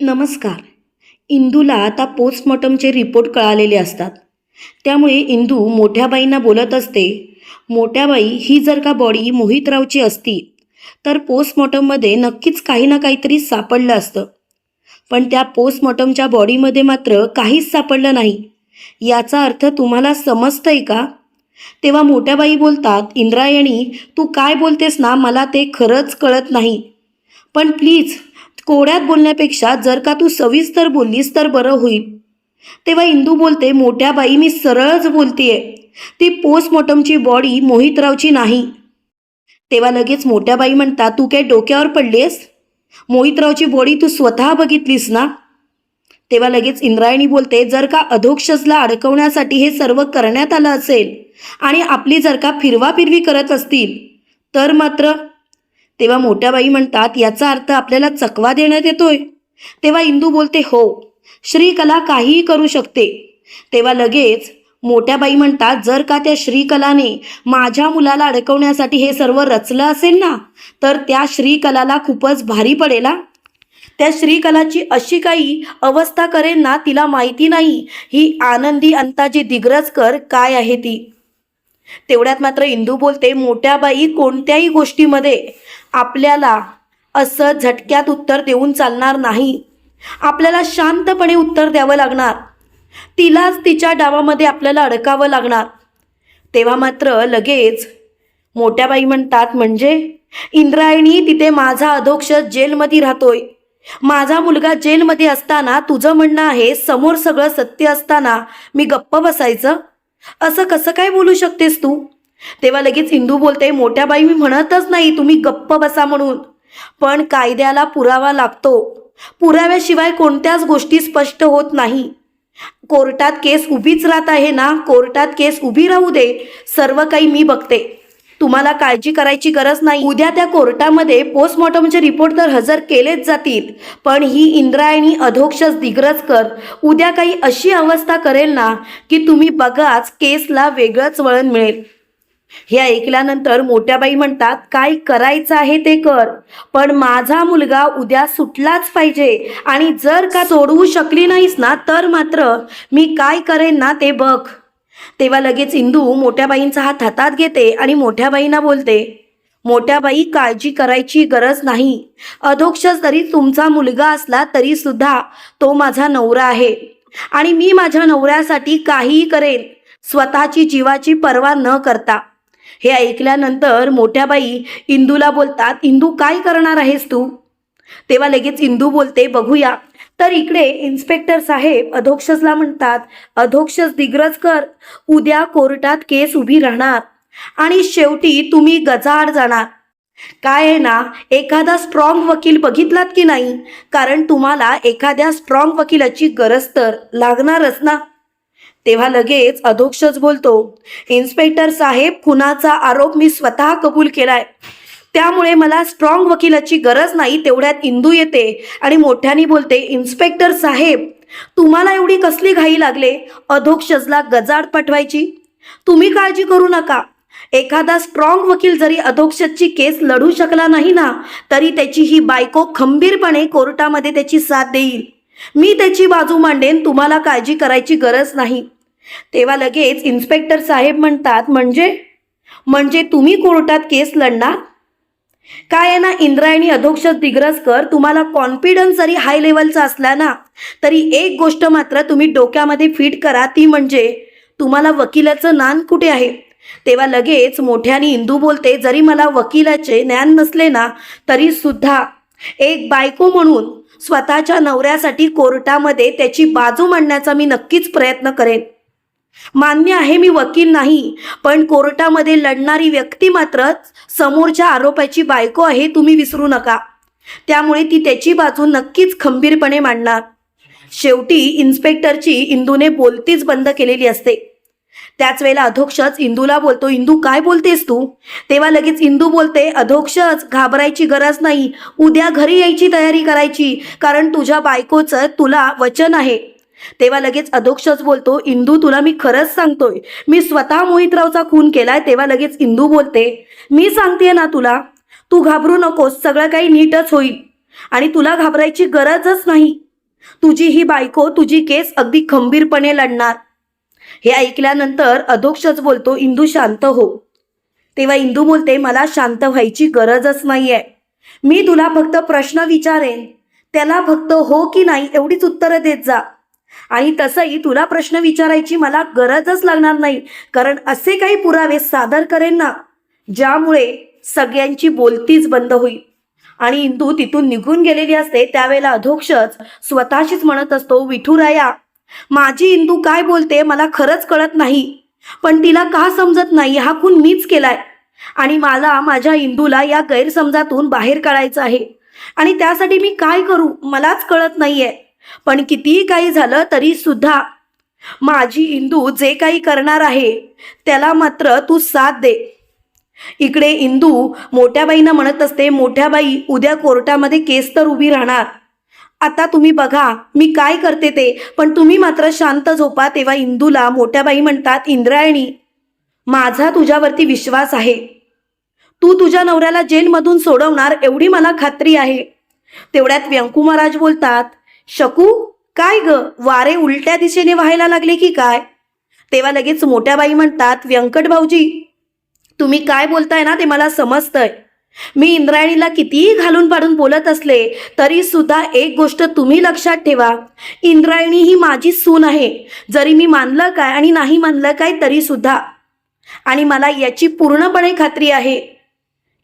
नमस्कार. इंदूला आता पोस्टमॉर्टमचे रिपोर्ट कळालेले असतात. त्यामुळे इंदू मोठ्याबाईंना बोलत असते मोठ्या बाई ही जर का बॉडी मोहितरावची असती तर पोस्टमॉर्टममध्ये नक्कीच काही ना काहीतरी सापडलं असतं. पण त्या पोस्टमॉर्टमच्या बॉडीमध्ये मात्र काहीच सापडलं नाही. याचा अर्थ तुम्हाला समजतंय का? तेव्हा मोठ्या बाई बोलतात इंद्रायणी तू काय बोलतेस ना मला ते खरंच कळत नाही. पण प्लीज कोड्यात बोलण्यापेक्षा जर का तू सविस्तर बोललीस तर बरं होईल. तेव्हा इंदू बोलते मोठ्या बाई मी सरळच बोलतीये. ती पोस्टमॉर्टमची बॉडी मोहितरावची नाही. तेव्हा लगेच मोठ्या बाई म्हणतात तू काय डोक्यावर पडलीस मोहितरावची बॉडी तू स्वतः बघितलीस ना? तेव्हा लगेच इंद्रायणी बोलते जर का अधोक्षजला अडकवण्यासाठी हे सर्व करण्यात आलं असेल आणि आपली जर का फिरवाफिरवी करत असतील तर मात्र तेव्हा मोठ्या बाई म्हणतात याचा अर्थ आपल्याला चकवा देण्यात येतोय. तेव्हा इंदू बोलते हो श्रीकला काहीही करू शकते. तेव्हा लगेच मोठ्या बाई म्हणतात जर का त्या श्रीकलाने माझ्या मुलाला अडकवण्यासाठी हे सर्व रचलं असेल ना तर त्या श्रीकलाला खूपच भारी पडेल त्या श्रीकलाची अशी काही अवस्था करेन ना तिला माहिती नाही. ही आनंदी अंताजी दिग्रजकर काय आहे ती? तेवढ्यात मात्र इंदू बोलते मोठ्या बाई कोणत्याही गोष्टीमध्ये आपल्याला असं झटक्यात उत्तर देऊन चालणार नाही. आपल्याला शांतपणे उत्तर द्यावं लागणार. तिलाच तिच्या डावामध्ये आपल्याला अडकावं लागणार. तेव्हा मात्र लगेच मोठ्या बाई म्हणतात म्हणजे? इंद्रायणी तिथे माझा अधोक्ष जेलमध्ये राहतोय. माझा मुलगा जेलमध्ये असताना तुझं म्हणणं आहे समोर सगळं सत्य असताना मी गप्प बसायचं? असं कसं काय बोलू शकतेस तू? तेव्हा लगेच हिंदू बोलते मोठ्या बाई मी म्हणतच नाही तुम्ही गप्प बसा म्हणून. पण कायद्याला पुरावा लागतो. पुराव्याशिवाय कोणत्याच गोष्टी स्पष्ट होत नाही. कोर्टात केस उभीच राहत आहे ना? कोर्टात केस उभी राहू दे. सर्व काही मी बघते. तुम्हाला काळजी करायची गरज नाही. उद्या त्या कोर्टामध्ये पोस्टमॉर्टमचे रिपोर्ट तर हजर केलेच जातील. पण ही इंद्रायणी अधोक्षस दिग्रजकर उद्या काही अशी अवस्था करेल ना की तुम्ही बघाच केसला वेगळंच वळण मिळेल. हे ऐकल्यानंतर मोठ्या बाई म्हणतात काय करायचं आहे ते कर. पण माझा मुलगा उद्या सुटलाच पाहिजे आणि जर का सोडवू शकली नाहीस ना तर मात्र मी काय करेन ना ते बघ. तेव्हा लगेच इंदू मोठ्याबाईंचा हात हातात घेते आणि मोठ्याबाईंना बोलते मोठ्याबाई काळजी करायची गरज नाही. अधोक्षच जरी तुमचा मुलगा असला तरी सुद्धा तो माझा नवरा आहे आणि मी माझ्या नवऱ्यासाठी काहीही करेन स्वतःची जीवाची पर्वा न करता. हे ऐकल्यानंतर मोठ्याबाई इंदूला बोलतात इंदू काय करणार आहेस तू? तेव्हा लगेच इंदू बोलते बघूया तर इकडे इन्स्पेक्टर साहेब अधोक्षजला म्हणतात अधोक्षज दिग्रजकर उद्या कोर्टात केस उभी राहणार आणि शेवटी तुम्ही गजाआड जाणार. काय आहे ना एखादा स्ट्रॉंग वकील बघितलात की नाही? कारण तुम्हाला एखाद्या स्ट्रॉंग वकिलाची गरज तर लागणारच ना. तेव्हा लगेच अधोक्षच बोलतो इन्स्पेक्टर साहेब खुनाचा आरोप मी स्वतः कबूल केलाय. त्यामुळे मला स्ट्रॉंग वकिलाची गरज नाही तेवढ्यात इंदू येते आणि मोठ्याने बोलते इन्स्पेक्टर साहेब तुम्हाला एवढी कसली घाई लागले? अधोक्षजला गजाड पाठवायची. तुम्ही काळजी करू नका. एखादा स्ट्रॉंग वकील जरी अधोक्षजची केस लढू शकला नाही ना तरी त्याची ही बायको खंबीरपणे कोर्टामध्ये त्याची साथ देईल. मी त्याची बाजू मांडेन तुम्हाला काळजी करायची गरज नाही. तेव्हा लगेच इन्स्पेक्टर साहेब म्हणतात म्हणजे? म्हणजे तुम्ही कोर्टात केस लढणार? काय आहे ना इंद्रायणी अधोक्षज दिग्रजकर तुम्हाला कॉन्फिडन्स जरी हाय लेवलचा असला ना तरी एक गोष्ट मात्र तुम्ही डोक्यामध्ये फिट करा ती म्हणजे तुम्हाला वकिलाचं नान कुठे आहे? तेव्हा लगेच मोठ्याने इंदू बोलते जरी मला वकिलाचे ज्ञान नसले ना तरी सुद्धा एक बायको म्हणून स्वतःच्या नवऱ्यासाठी कोर्टामध्ये त्याची बाजू मांडण्याचा मी नक्कीच प्रयत्न करेन. मान्य आहे मी वकील नाही पण कोर्टामध्ये लढणारी व्यक्ती मात्र समोरच्या आरोपाची बायको आहे तुम्ही विसरू नका. त्यामुळे ती त्याची बाजू नक्कीच खंबीरपणे मांडणार. शेवटी इन्स्पेक्टरची इंदूने बोलतीच बंद केलेली असते. त्याच वेळेला अधोक्षच इंदूला बोलतो इंदू काय बोलतेस तू? तेव्हा लगेच इंदू बोलते अधोक्षच घाबरायची गरज नाही. उद्या घरी यायची तयारी करायची कारण तुझ्या बायकोचं तुला वचन आहे. तेव्हा लगेच अधोक्षच बोलतो इंदू तुला मी खरंच सांगतोय. मी स्वतः मोहितरावचा खून केलाय तेव्हा लगेच इंदू बोलते मी सांगते ना तुला तू घाबरू नकोस सगळं काही नीटच होईल आणि तुला घाबरायची गरजच नाही. तुझी ही बायको तुझी केस अगदी खंबीरपणे लढणार. हे ऐकल्यानंतर अधोक्षच बोलतो इंदू शांत हो. तेव्हा इंदू बोलते मला शांत व्हायची गरजच नाहीये. मी तुला फक्त प्रश्न विचारेन. त्याला फक्त हो की नाही एवढीच उत्तरं देत जा. आणि तसंही तुला प्रश्न विचारायची मला गरजच लागणार नाही. कारण असे काही पुरावे सादर करेन ना ज्यामुळे सगळ्यांची बोलतीच बंद होईल. आणि इंदू तिथून निघून गेलेली असते त्यावेळेला अधोक्षच स्वतःशीच म्हणत असतो विठुराया माझी इंदू काय बोलते मला खरंच कळत नाही. पण तिला का समजत नाही? हा खून मीच केलाय. आणि मला माझ्या इंदूला या गैरसमजातून बाहेर काढायचं आहे. आणि त्यासाठी मी काय करू? मलाच कळत नाहीये. पण कितीही काही झालं तरी सुद्धा माझी इंदू जे काही करणार आहे त्याला मात्र तू साथ दे. इकडे इंदू मोठ्या बाईंना म्हणत असते मोठ्या बाई उद्या कोर्टामध्ये केस तर उभी राहणार. आता तुम्ही बघा मी काय करते ते. पण तुम्ही मात्र शांत झोपा तेव्हा इंदूला मोठ्या बाई म्हणतात इंद्रायणी माझा तुझ्यावरती विश्वास आहे. तू तुझ्या नवऱ्याला जेलमधून सोडवणार एवढी मला खात्री आहे. तेवढ्यात व्यंकू महाराज बोलतात शकू? काय ग? वारे उलट्या दिशेने व्हायला लागले की काय? तेव्हा लगेच मोठ्या बाई म्हणतात व्यंकट भाऊजी तुम्ही काय बोलताय ना ते मला समजतंय. मी इंद्रायणीला कितीही घालून पाडून बोलत असले तरी सुद्धा एक गोष्ट तुम्ही लक्षात ठेवा. इंद्रायणी ही माझी सून आहे. जरी मी मानलं काय आणि नाही मानलं काय तरी सुद्धा. आणि मला याची पूर्णपणे खात्री आहे.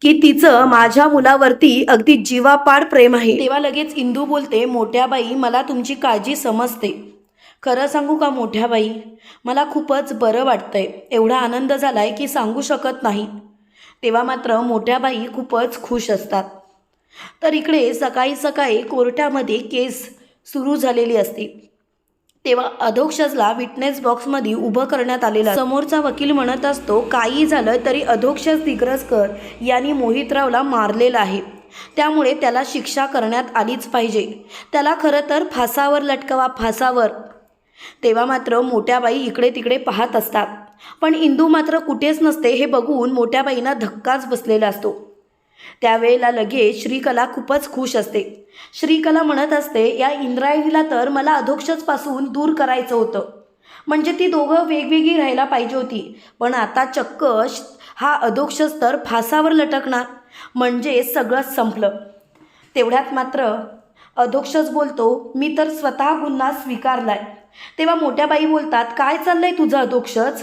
की तिचं माझ्या मुलावरती अगदी जीवापाड प्रेम आहे. तेव्हा लगेच इंदू बोलते मोठ्या बाई मला तुमची काळजी समजते. खरं सांगू का मोठ्या बाई? मला खूपच बरं वाटतंय. एवढा आनंद झालाय की सांगू शकत नाही. तेव्हा मात्र मोठ्या बाई खूपच खुश असतात. तर इकडे सकाळी सकाळी कोर्टामध्ये केस सुरू झालेली असते. तेव्हा अधोक्षजला विटनेस बॉक्समध्ये उभं करण्यात आलेलं समोरचा वकील म्हणत असतो काही झालं तरी अधोक्षज दिग्रजकर यांनी मोहितरावला मारलेला आहे. त्यामुळे त्याला शिक्षा करण्यात आलीच पाहिजे. त्याला खरं तर फासावर लटकवा फासावर. तेव्हा मात्र मोठ्या बाई इकडे तिकडे पाहत असतात. पण इंदू मात्र कुठेच नसते हे बघून मोठ्या बाईंना धक्काच बसलेला असतो. त्यावेळेला लगेच श्रीकला खूपच खुश असते. श्रीकला म्हणत असते या इंद्रायणीला तर मला अधोक्षचपासून दूर करायचं होतं. म्हणजे ती दोघं वेगवेगळी राहायला पाहिजे होती. पण आता चक्क हा अधोक्षज तर फासावर लटकणार. म्हणजे सगळंच संपलं. तेवढ्यात मात्र अधोक्षच बोलतो मी तर स्वतः गुन्हा स्वीकारलाय. तेव्हा मोठ्या बाई बोलतात काय चाललंय तुझं अधोक्षच?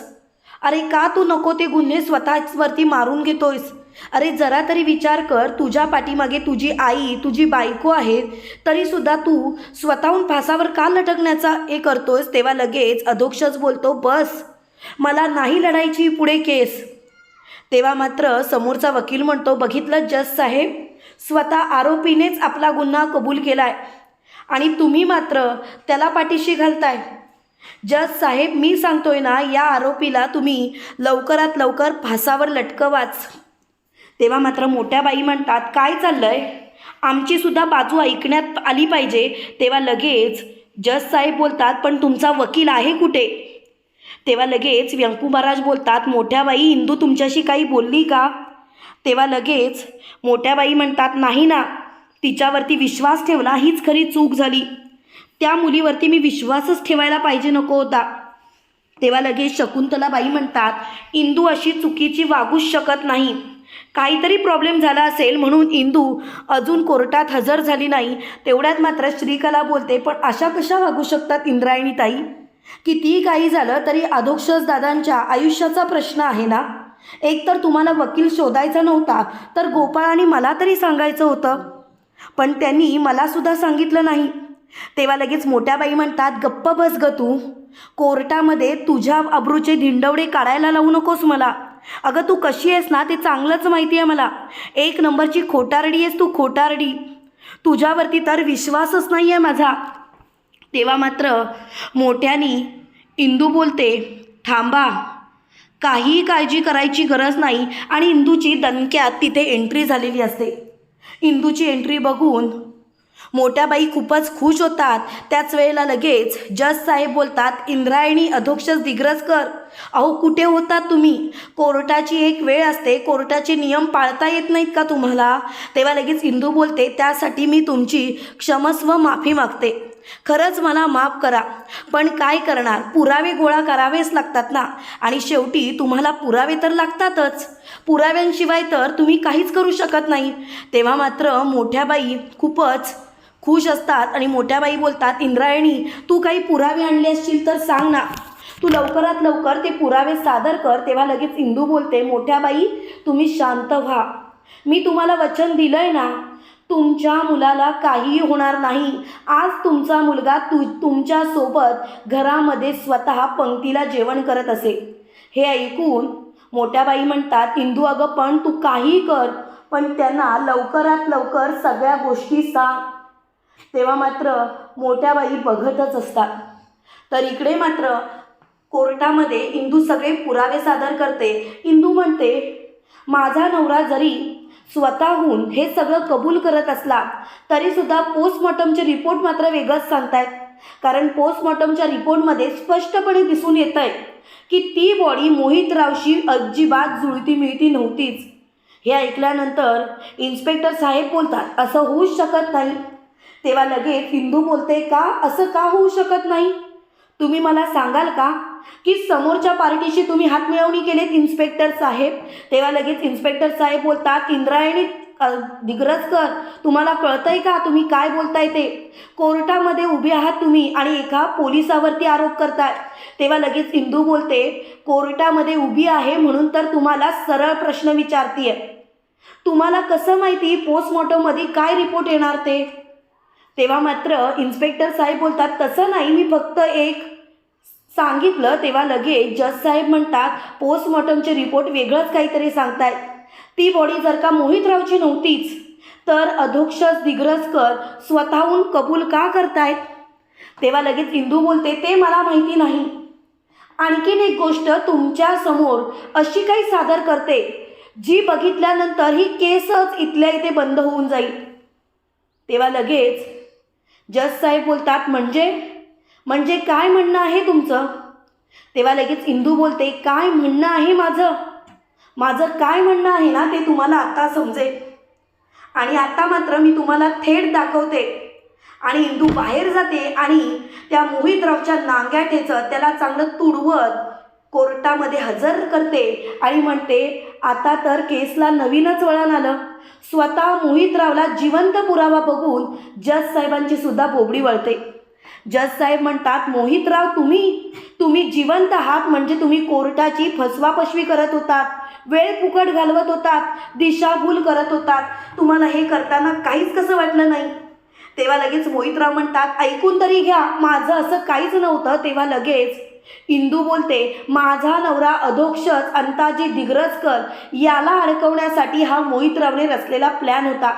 अरे का तू नको ते गुन्हे स्वतःवरती मारून घेतोयस? अरे जरा तरी विचार कर तुझ्या पाठीमागे तुझी आई तुझी बायको आहे तरीसुद्धा तू स्वतःहून फासावर का लटकण्याचा हे करतोस तेव्हा लगेच अधोक्षच बोलतो बस मला नाही लढायची पुढे केस. तेव्हा मात्र समोरचा वकील म्हणतो बघितलं जज साहेब स्वतः आरोपीनेच आपला गुन्हा कबूल केलाय आणि तुम्ही मात्र त्याला पाठीशी घालताय. जज साहेब मी सांगतोय ना या आरोपीला तुम्ही लवकरात लवकर फासावर लटकवाच. तेव्हा मात्र मोठ्या बाई म्हणतात काय चाललंय? आहे आमचीसुद्धा बाजू ऐकण्यात आली पाहिजे. तेव्हा लगेच जज साहेब बोलतात पण तुमचा वकील आहे कुठे? तेव्हा लगेच व्यंकू महाराज बोलतात मोठ्या बाई इंदू तुमच्याशी काही बोलली का? तेव्हा लगेच मोठ्या बाई म्हणतात नाही ना तिच्यावरती विश्वास ठेवला हीच खरी चूक झाली. त्या मुलीवरती मी विश्वासच ठेवायला पाहिजे नको होता. तेव्हा लगेच शकुंतलाबाई म्हणतात इंदू अशी चुकीची वागूच शकत नाही. काहीतरी प्रॉब्लेम झाला असेल म्हणून इंदू अजून कोर्टात हजर झाली नाही. तेवढ्यात मात्र श्रीकला बोलते पण अशा कशा वागू शकतात इंद्रायणी ताई? कितीही काही झालं तरी अधोक्षस दादांच्या आयुष्याचा प्रश्न आहे ना? एक तर तुम्हाला वकील शोधायचा नव्हता तर गोपाळ आणि मला तरी सांगायचं होतं. पण त्यांनी मलासुद्धा सांगितलं नाही. तेव्हा लगेच मोठ्या बाई म्हणतात गप्प बस ग तू. कोर्टामध्ये तुझ्या अब्रूचे धिंडवडे काढायला लावू नकोस मला. अगं तू कशी आहेस ना ते चांगलंच माहिती आहे मला. एक नंबरची खोटारडी आहेस तू खोटारडी. तुझ्यावरती तर विश्वासच नाही आहे माझा. तेव्हा मात्र मोठ्यानी इंदू बोलते थांबा काहीही काळजी करायची गरज नाही आणि इंदूची दणक्यात तिथे एंट्री झालेली असते. इंदूची एंट्री बघून मोठ्या बाई खूपच खुश होतात. त्याच वेळेला लगेच जज साहेब बोलतात इंद्रायणी अधोक्षज दिग्रजकर अहो कुठे होतात तुम्ही? कोर्टाची एक वेळ असते कोर्टाचे नियम पाळता येत नाहीत का तुम्हाला? तेव्हा लगेच इंदू बोलते त्यासाठी मी तुमची क्षमस्व माफी मागते. खरंच मला माफ करा. पण काय करणार? पुरावे गोळा करावेच लागतात ना? आणि शेवटी तुम्हाला पुरावे तर लागतातच. पुराव्यांशिवाय तर तुम्ही काहीच करू शकत नाही. तेव्हा मात्र मोठ्या बाई खूपच खुश असतात आणि मोठ्या बाई बोलतात इंद्रायणी तू काही पुरावे आणले असतील तर सांग ना. तू लवकरात लवकर ते पुरावे सादर कर. तेव्हा लगेच इंदू बोलते मोठ्या बाई तुम्ही शांत व्हा. मी तुम्हाला वचन दिलं आहे ना तुमच्या मुलाला काहीही होणार नाही. आज तुमचा मुलगा तु तुमच्यासोबत घरामध्ये स्वतः पंक्तीला जेवण करत असे. हे ऐकून मोठ्या बाई म्हणतात इंदू अगं पण तू काही कर पण त्यांना लवकरात लवकर सगळ्या गोष्टी सांग. तेव्हा मात्र मोठ्या बाई बघतच असतात. तर इकडे मात्र कोर्टामध्ये इंदू सगळे पुरावे सादर करते. इंदू म्हणते माझा नवरा जरी स्वतःहून हे सगळं कबूल करत असला तरीसुद्धा पोस्टमॉर्टमचे रिपोर्ट मात्र वेगळंच सांगतायत. कारण पोस्टमॉर्टमच्या रिपोर्टमध्ये स्पष्टपणे दिसून येत आहे की ती बॉडी मोहितरावशी अजिबात जुळती मिळती नव्हतीच. हे ऐकल्यानंतर इन्स्पेक्टर साहेब बोलतात असं होऊच शकत नाही. तेव्हा लगेच हिंदू बोलते का? असं का होऊ शकत नाही? तुम्ही मला सांगाल का? की समोरच्या पार्टीशी तुम्ही हातमिळवणी केलीत इन्स्पेक्टर साहेब. तेव्हा लगेच इन्स्पेक्टर साहेब बोलतात इंद्रायणी दिग्रजकर तुम्हाला कळतंय का? तुम्ही काय बोलताय ते? कोर्टामध्ये उभे आहात तुम्ही आणि एका पोलिसावरती आरोप करताय. तेव्हा लगेच इंदू बोलते कोर्टामध्ये उभी आहे म्हणून तर तुम्हाला सरळ प्रश्न विचारतीये. तुम्हाला कसं माहिती पोस्टमॉर्टममध्ये काय रिपोर्ट येणार ते? तेव्हा मात्र इन्स्पेक्टर साहेब बोलतात तसं नाही मी फक्त एक सांगितलं तेव्हा लगेच जज साहेब म्हणतात पोस्टमॉर्टमचे रिपोर्ट वेगळंच काहीतरी सांगतायत. ती बॉडी जर का मोहितरावची नव्हतीच तर अधोक्षज दिग्रजकर स्वतःहून कबूल का करतायत? तेव्हा लगेच इंदू बोलते ते मला माहिती नाही. आणखीन एक गोष्ट तुमच्यासमोर अशी काही सादर करते जी बघितल्यानंतर ही केसच इथल्या इथे बंद होऊन जाईल. तेव्हा लगेच जज साहेब बोलतात म्हणजे म्हणजे काय म्हणणं आहे तुमचं? तेव्हा लगेच इंदू बोलते काय म्हणणं आहे माझं? माझं काय म्हणणं आहे ना ते तुम्हाला आत्ता समजेल. आणि आत्ता मात्र मी तुम्हाला थेट दाखवते. आणि इंदू बाहेर जाते आणि त्या मोहितरावच्या नांग्या ठेचत त्याला चांगलं तुडवत कोर्टामध्ये हजर करते आणि म्हणते आता तर केसला नवीनच वळण आलं. स्वतः मोहितरावला जिवंत पुरावा बघून जज साहेबांची सुद्धा बोबडी वळते. जज साहेब म्हणतात मोहितराव तुम्ही तुम्ही जिवंत आहात म्हणजे तुम्ही कोर्टाची फसवाफसवी करत होतात वेळ फुकट घालवत होतात दिशाभूल करत होतात. तुम्हाला हे करताना काहीच कसं वाटलं नाही? तेव्हा लगेच मोहितराव म्हणतात ऐकून तरी घ्या माझं असं काहीच नव्हतं. तेव्हा लगेच इंदू बोलते माझा नवरा अधोक्षज अंताजी दिग्रजकर याला अडकवण्यासाठी हा मोहितरावने रचलेला प्लॅन होता.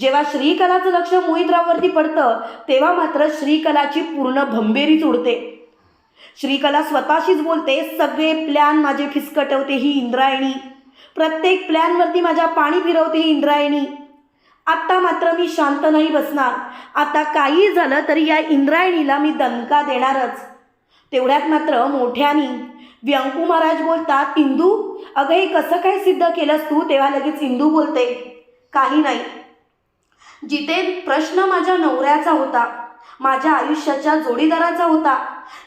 जेव्हा श्रीकलाचं लक्ष मोहितराववरती पडतं तेव्हा मात्र श्रीकलाची पूर्ण भंबेरीच उडते श्रीकला स्वतःशीच बोलते सगळे प्लॅन माझे फिसकटवते ही इंद्रायणी. प्रत्येक प्लॅनवरती माझ्या पाणी फिरवते ही इंद्रायणी. आत्ता मात्र मी शांत नाही बसणार. आता काही झालं तरी या इंद्रायणीला मी दणका देणारच. तेवढ्यात मात्र मोठ्यानी व्यंकू महाराज बोलतात इंदू अगं हे कसं काय सिद्ध केलंस तू? तेव्हा लगेच इंदू बोलते काही नाही. जिथे प्रश्न माझ्या नवऱ्याचा होता माझ्या आयुष्याच्या जोडीदाराचा होता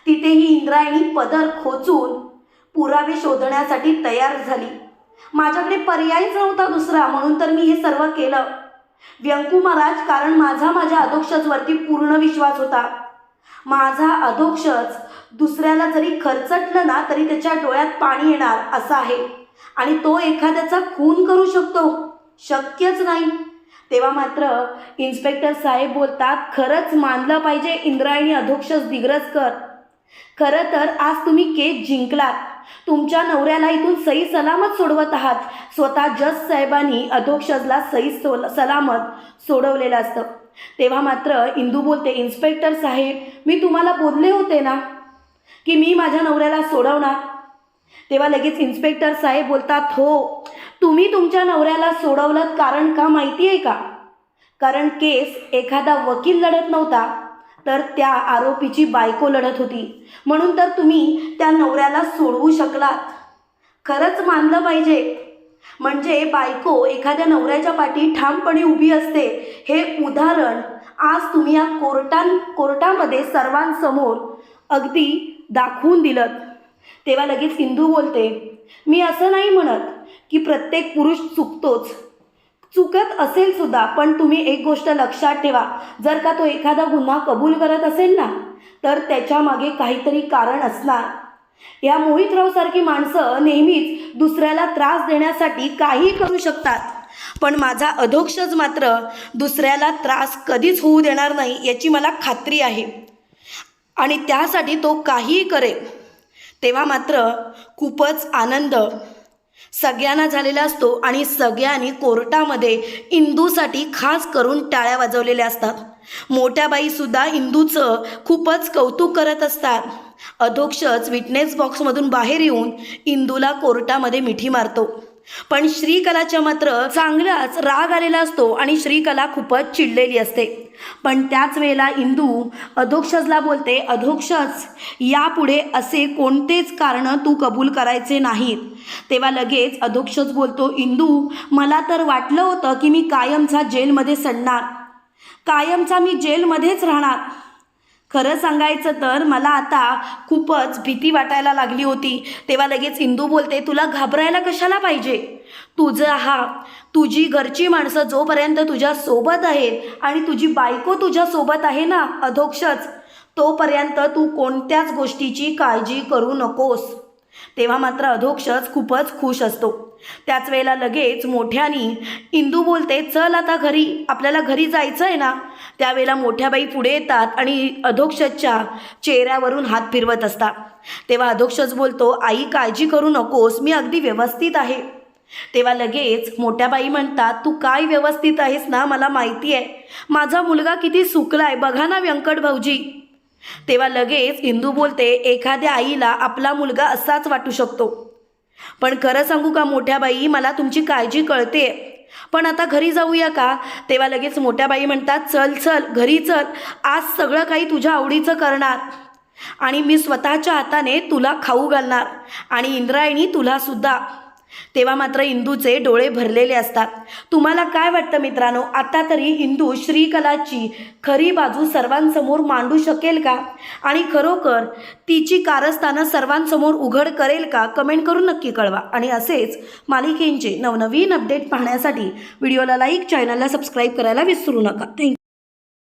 तिथेही इंद्रायणी पदर खोचून पुरावे शोधण्यासाठी तयार झाली. माझ्याकडे पर्यायच नव्हता दुसरा म्हणून तर मी हे सर्व केलं. व्यंकू महाराज कारण माझा माझ्या अधोक्षजवरती पूर्ण विश्वास होता. माझा अधोक्षज दुसऱ्याला जरी खरचटलं ना तरी त्याच्या डोळ्यात पाणी येणार असं आहे. आणि तो एखाद्याचा खून करू शकतो. शक्यच नाही. तेव्हा मात्र इन्स्पेक्टर साहेब बोलतात खरंच मानलं पाहिजे इंद्रायणी अधोक्षज दिग्रजकर खरं तर आज तुम्ही केस जिंकलात. तुमच्या नवऱ्याला इथून सही सलामत सोडवत आहात. स्वतः जज साहेबांनी अधोक्षजला सही सो सलामत सोडवलेलं असतं. तेव्हा मात्र इंदू बोलते इन्स्पेक्टर साहेब मी तुम्हाला बोलले होते ना की मी माझ्या नवऱ्याला सोडवणार. तेव्हा लगेच इन्स्पेक्टर साहेब बोलतात हो तुम्ही तुमच्या नवऱ्याला सोडवलं कारण का माहिती आहे का? कारण केस एखादा वकील लढत नव्हता तर त्या आरोपीची बायको लढत होती. म्हणून तर तुम्ही त्या नवऱ्याला सोडवू शकलात. खरंच मानलं पाहिजे. म्हणजे बायको एखाद्या नवऱ्याच्या पाठी ठामपणे उभी असते. हे उदाहरण आज तुम्ही या कोर्टां कोर्टामध्ये सर्वांसमोर अगदी दाखवून दिलं तेव्हा लगेच सिंधू बोलते मी असं नाही म्हणत की प्रत्येक पुरुष चुकतोच. चुकत असेल सुद्धा पण तुम्ही एक गोष्ट लक्षात ठेवा. जर का तो एखादा गुन्हा कबूल करत असेल ना तर त्याच्यामागे काहीतरी कारण असणार. या मोहितरावसारखी माणसं नेहमीच दुसऱ्याला त्रास देण्यासाठी काही करू शकतात. पण माझा अधोक्षज मात्र दुसऱ्याला त्रास कधीच होऊ देणार नाही याची मला खात्री आहे. आणि त्यासाठी तो काहीही करेल. तेव्हा मात्र खूपच आनंद सगळ्यांना झालेला असतो आणि सगळ्यांनी कोर्टामध्ये इंदूसाठी खास करून टाळ्या वाजवलेल्या असतात. मोठ्या बाईसुद्धा इंदूचं खूपच कौतुक करत असतात. अधोक्षच विटनेस बॉक्समधून बाहेर येऊन इंदूला कोर्टामध्ये मिठी मारतो. पण श्रीकलाच्या मात्र चांगलाच राग आलेला असतो आणि श्रीकला खूपच चिडलेली असते. पण त्याच वेळेला इंदू अधोक्षजला बोलते अधोक्षज यापुढे असे कोणतेच कारणं तू कबूल करायचे नाहीत. तेव्हा लगेच अधोक्षज बोलतो इंदू मला तर वाटलं होतं की मी कायमचा जेलमध्ये सडणार. कायमचा मी जेलमध्येच राहणार. खरं सांगायचं तर मला आता खूपच भीती वाटायला लागली होती. तेव्हा लगेच इंदू बोलते तुला घाबरायला कशाला पाहिजे? तुझं हा तुझी घरची माणसं जोपर्यंत तुझ्या सोबत आहेत आणि तुझी बायको तुझ्या सोबत आहे ना अधोक्षच तोपर्यंत तू कोणत्याच गोष्टीची काळजी करू नकोस. तेव्हा मात्र अधोक्षच खूपच खुश असतो. त्याच वेळेला लगेच मोठ्यानी इंदू बोलते चल आता घरी आपल्याला घरी जायचं आहे ना. त्यावेळेला मोठ्या बाई पुढे येतात आणि अधोक्षच्या चेहऱ्यावरून हात फिरवत असतात. तेव्हा अधोक्षच बोलतो आई काळजी करू नकोस मी अगदी व्यवस्थित आहे. तेव्हा लगेच मोठ्या बाई म्हणतात तू काय व्यवस्थित आहेस ना मला माहिती आहे. माझा मुलगा किती सुकलाय बघा ना व्यंकट भाऊजी. तेव्हा लगेच इंदू बोलते एखाद्या आईला आपला मुलगा असाच वाटू शकतो. पण खरं सांगू का मोठ्या बाई मला तुमची काळजी कळते. पण आता घरी जाऊया का? तेव्हा लगेच मोठ्या बाई म्हणतात चल चल घरी चल. आज सगळं काही तुझ्या आवडीचं करणार. आणि मी स्वतःच्या हाताने तुला खाऊ घालणार. आणि इंद्रायणी तुला सुद्धा. तेव्हा मात्र इंदूचे डोळे भरलेले असतात. तुम्हाला काय वाटतं मित्रांनो? आता तरी इंदू श्रीकलाची खरी बाजू सर्वांसमोर मांडू शकेल का? आणि खरोखर तिची कारस्थानं सर्वांसमोर उघड करेल का? कमेंट करून नक्की कळवा. आणि असेच मालिकेंचे नवनवीन अपडेट पाहण्यासाठी व्हिडिओला लाईक चॅनलला सबस्क्राईब करायला विसरू नका. थँक्यू